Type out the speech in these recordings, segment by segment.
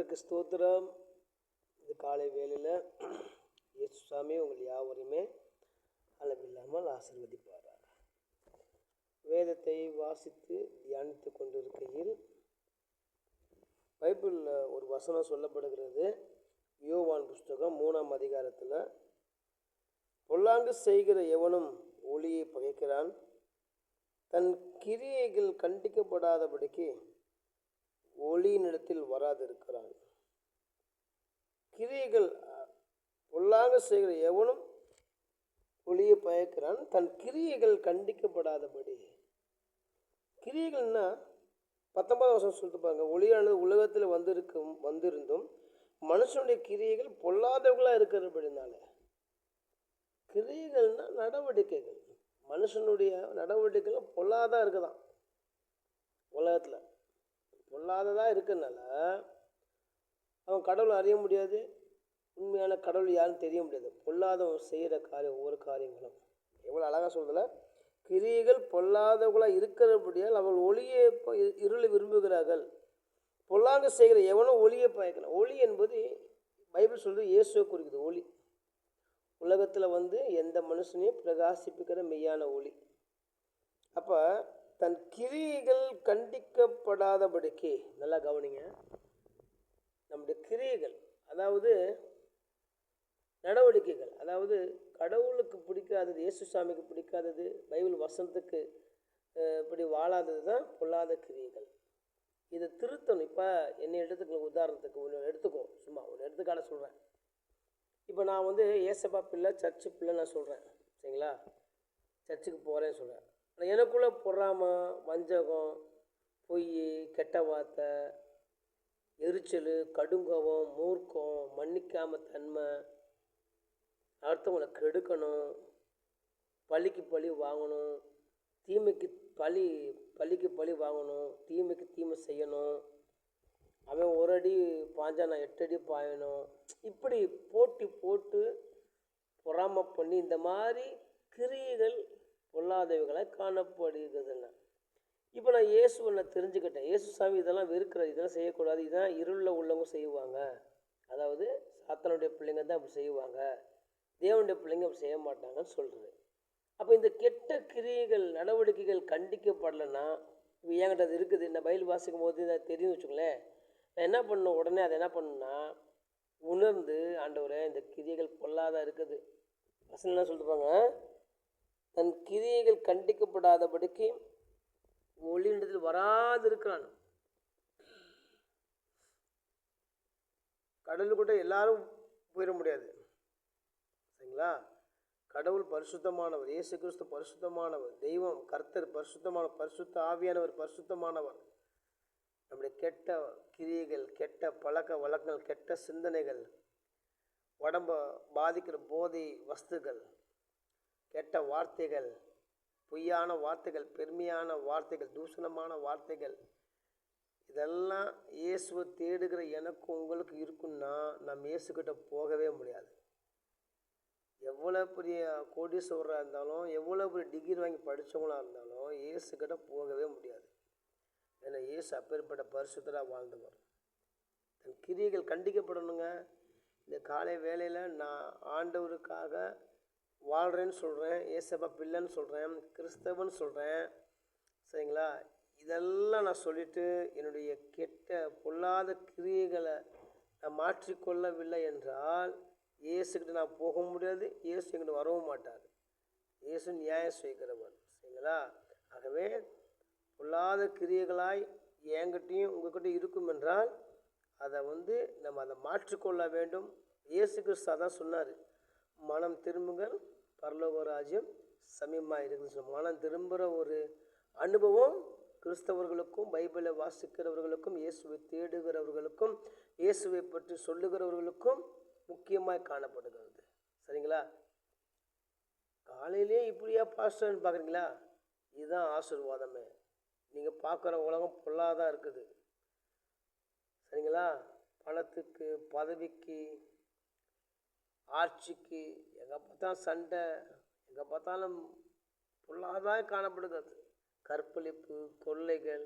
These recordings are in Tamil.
கர்த்தருக்கு ஸ்தோத்திரம். இது காலை வேலையில் இயேசு சாமி உங்கள் யாவரையுமே அளவில்லாமல் ஆசீர்வதிப்பாராக. வேதத்தை வாசித்து தியானித்து கொண்டிருக்கையில் பைபிளில் ஒரு வசனம் சொல்லப்படுகிறது. யோவான் புஸ்தகம் மூணாம் அதிகாரத்தில் பொல்லாங்கு செய்கிற எவனும் ஒளியை பகைக்கிறான் தன் கிரியைகள் கண்டிக்கப்படாதபடிக்கு ஒளியினிடத்தில் வராதிருக்கிறான். கிரியைகள் பொல்லாக செய்கிற எவனும் ஒளியை பயக்கிறான். தன் கிரியைகள் கண்டிக்கப்படாதபடி. கிரியைகள்னா பத்தொன்பதாம் வருஷம் சொல்லிட்டு பாருங்க ஒளியானது உலகத்தில் வந்திருக்கும் வந்திருந்தும் மனுஷனுடைய கிரியைகள் பொல்லாதவர்களாக இருக்கிறபடினால. கிரியைகள்னா நடவடிக்கைகள். மனுஷனுடைய நடவடிக்கைகள் பொல்லாதான் இருக்குதான். உலகத்தில். பொல்லாததாக இருக்கிறதுனால அவன் கடவுளை அறிய முடியாது. உண்மையான கடவுள் யாருன்னு தெரிய முடியாது. பொல்லாதவன் செய்கிற காரியம் ஒவ்வொரு காரியங்களும். எவ்வளோ அழகாக சொல்கிறதில்ல கிரியைகள் பொல்லாதவர்களாக இருக்கிறபடியால் அவள் ஒளியை இருளை விரும்புகிறார்கள். பொல்லாங்க செய்கிற எவனும் ஒளியை பயக்கலாம் ஒளி என்பது பைபிள் சொல்கிறது இயேசுவை குறிக்குது ஒளி. உலகத்தில் வந்து எந்த மனுஷனையும் பிரகாசிப்பிக்கிற மெய்யான ஒளி. அப்போ தன் கிரியைகள் கண்டிக்கப்படாதபடிக்கு நல்லா கவனிங்க. நம்முடைய கிரியைகள் அதாவது நடவடிக்கைகள் அதாவது கடவுளுக்கு பிடிக்காதது இயேசு சாமிக்கு பிடிக்காதது பைபிள் வசனத்துக்கு இப்படி வாழாதது தான் பொல்லாத கிரியைகள். இதை திருத்தணும். இப்போ என்னை எடுத்துக்கணும் உதாரணத்துக்கு ஒன்று எடுத்துக்கோ. சும்மா ஒன்று எடுத்துக்காட சொல்கிறேன் இப்போ நான் வந்து ஏசப்பா பிள்ளை சர்ச்சு பிள்ளை நான் சொல்கிறேன் சரிங்களா? சர்ச்சுக்கு போகிறேன்னு சொல்கிறேன் எனக்குள்ளே பொறாமை வஞ்சகம் பொய் கெட்ட வார்த்தை எரிச்சல் கடுங்கோபம் மூர்க்கம் மன்னிக்காம தன்மை அடுத்தவங்களை கெடுக்கணும் பழிக்கு பழி வாங்கணும் தீமைக்கு பழி பழிக்கு பழி வாங்கணும் தீமைக்கு தீமை செய்யணும். அவன் ஒரு அடி பாஞ்சா நான் எட்டு அடி பாயணும். இப்படி போட்டி போட்டு பொறாமை பண்ணி இந்த மாதிரி கிரியைகள் பொல்லாதவைகளை காணப்படுகிறதுங்க இப்போ நான் இயேசுவை நான் தெரிஞ்சுக்கிட்டேன். இயேசு சாமி இதெல்லாம் வெறுக்கிறது இதெல்லாம் செய்யக்கூடாது. இதான் இருளில் உள்ளவங்க செய்வாங்க. அதாவது சாத்தனுடைய பிள்ளைங்க தான் அப்படி செய்வாங்க. தேவனுடைய பிள்ளைங்க அப்படி செய்ய மாட்டாங்கன்னு சொல்கிறது அப்போ இந்த கெட்ட கிரியைகள் நடவடிக்கைகள் கண்டிக்கப்படலைன்னா இப்போ என்கிட்ட அது இருக்குது. இந்த பயில் வாசிக்கும் போது இதை தெரியும் வச்சுங்களேன் நான் என்ன பண்ணணும்? உடனே அதை என்ன பண்ணுன்னா உணர்ந்து ஆண்டவரை இந்த கிரியைகள் பொல்லாதான் இருக்குது. வசனம் என்ன சொல்லிட்டு தன் கிரியைகள் கண்டிக்கப்படாதபடிக்கு ஒளியிடத்தில் வராதிருக்கிறான். கடலுக்குள்ள எல்லாரும் போயிட முடியாது. சரிங்களா? கடவுள் பரிசுத்தமானவர் இயேசு கிறிஸ்து பரிசுத்தமானவர் தெய்வம் கர்த்தர் பரிசுத்தமான பரிசுத்த ஆவியானவர் பரிசுத்தமானவர். நம்முடைய கெட்ட கிரியைகள் கெட்ட பழக்க வழக்கங்கள் கெட்ட சிந்தனைகள் உடம்ப பாதிக்கிற போதை வஸ்துகள் கெட்ட வார்த்தைகள் பொய்யான வார்த்தைகள் பெருமையான வார்த்தைகள் தூஷணமான வார்த்தைகள் இதெல்லாம் இயேசுவை தேடுகிற எனக்கு உங்களுக்கு இருக்குன்னா நம்ம இயேசுக்கிட்ட போகவே முடியாது. எவ்வளோ பெரிய கோடீஸ்வரராக இருந்தாலும் எவ்வளோ பெரிய டிகிரி வாங்கி படித்தவங்களாக இருந்தாலும் இயேசுக்கிட்ட போகவே முடியாது. ஏன்னா இயேசு அப்பேற்பட்ட பரிசுத்தராக வாழ்ந்தவர். தன் கிரியைகள் கண்டிக்கப்படணுங்க. இந்த காலை வேலையில் நான் ஆண்டவருக்காக வாழ்கிறேன்னு சொல்கிறேன் ஏசப்பா பிள்ளைன்னு சொல்கிறேன் கிறிஸ்தவன் சொல்கிறேன் சரிங்களா? இதெல்லாம் நான் சொல்லிவிட்டு என்னுடைய கெட்ட பொல்லாத கிரியைகளை நான் மாற்றிக்கொள்ளவில்லை என்றால் இயேசுக்கிட்ட நான் போக முடியாது இயேசு எங்கிட்ட வரவும் மாட்டார். இயேசு நியாயம் செய்கிறவர். சரிங்களா? ஆகவே பொல்லாத கிரியைகளாய் என்கிட்டையும் உங்கள்கிட்ட இருக்கும் என்றால் அதை வந்து நம்ம அதை மாற்றிக்கொள்ள வேண்டும். இயேசு கிறிஸ்து அதான் சொன்னார் மனம் திரும்புங்கள் பரலோக ராஜ்யம் சமீபமாக இருக்குதுன்னு சொல்லுவோம். மனம் திரும்புகிற ஒரு அனுபவம் கிறிஸ்தவர்களுக்கும் பைபிளை வாசிக்கிறவர்களுக்கும் இயேசுவை தேடுகிறவர்களுக்கும் இயேசுவை பற்றி சொல்லுகிறவர்களுக்கும் முக்கியமாக காணப்படுகிறது. சரிங்களா? காலையிலே இப்படியா பாஸ்டர்னு பார்க்குறீங்களா? இதுதான் ஆசீர்வாதமே. நீங்கள் பார்க்குற உலகம் பொல்லாதான் இருக்குது. சரிங்களா? பணத்துக்கு பதவிக்கு ஆட்சிக்கு எங்கே பார்த்தாலும் சண்டை எங்கே பார்த்தாலும் பொருளாதாரம் காணப்படுகிறது கற்பழிப்பு கொள்ளைகள்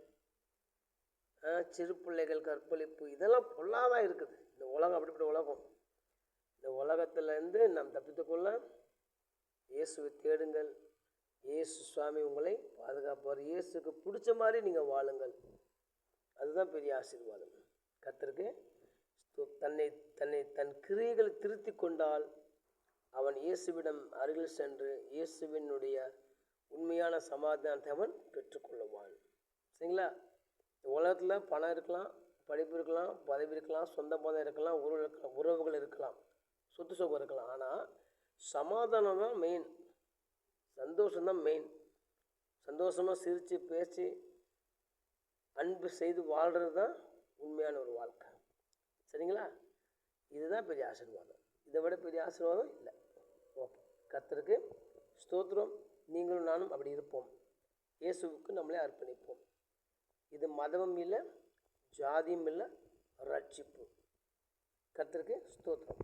சிறு பிள்ளைகள் கற்பழிப்பு இதெல்லாம் பொல்லாதான் இருக்குது. இந்த உலகம் அப்படிப்பட்ட உலகம். இந்த உலகத்திலேருந்து நாம் தப்பித்துக்கொள்ள இயேசுவை தேடுங்கள். இயேசு சுவாமி உங்களை பாதுகாப்பார். இயேசுக்கு பிடிச்ச மாதிரி நீங்கள் வாழுங்கள். அதுதான் பெரிய ஆசீர்வாதம். கர்த்தருக்கு தன்னை தன்னை தன் கிரியைகளை திருத்தி கொண்டால் அவன் இயேசுவிடம் அருகில் சென்று இயேசுவினுடைய உண்மையான சமாதானத்தை அவன் பெற்றுக்கொள்ளுவான் சரிங்களா? இந்த உலகத்தில் பணம் இருக்கலாம் படிப்பு இருக்கலாம் பதவி இருக்கலாம் சொந்த பதம் இருக்கலாம் உறவு இருக்கலாம் உறவுகள் இருக்கலாம் சொத்து சுகம் இருக்கலாம். ஆனால் சமாதானம் தான் மெயின் சந்தோஷம்தான் மெயின் சந்தோஷமாக சிரித்து பேசி அன்பு செய்து வாழ்கிறது தான் உண்மையான ஒரு வாழ்க்கை. சரிங்களா? இதுதான் பெரிய ஆசீர்வாதம். இதை விட பெரிய ஆசீர்வாதம் இல்லை. ஓகே கத்தருக்கு ஸ்தோத்திரம். நீங்களும் நானும் அப்படி இருப்போம். இயேசுவுக்கு நம்மளே அர்ப்பணிப்போம். இது மதமும் இல்லை ஜாதியும் இல்லை ரட்சிப்பு. கத்திருக்கு ஸ்தோத்திரம்.